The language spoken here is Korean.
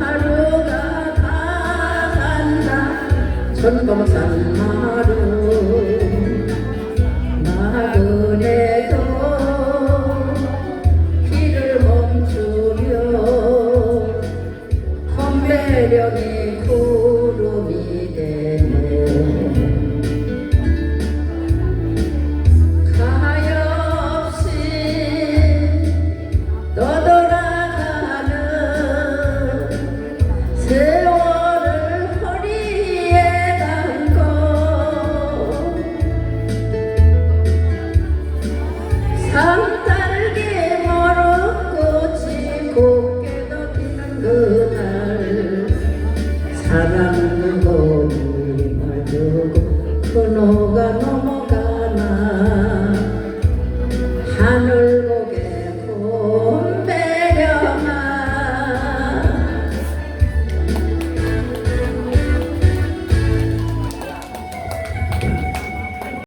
하루가 다 간다. 전동산 마루 마그네도 길을 멈추려 험배령이 고 세월을 허리에 담고 산딸기 멀었꽃이 곱게도 피는 그날 사랑은 거울이 말고 그노가 넘어가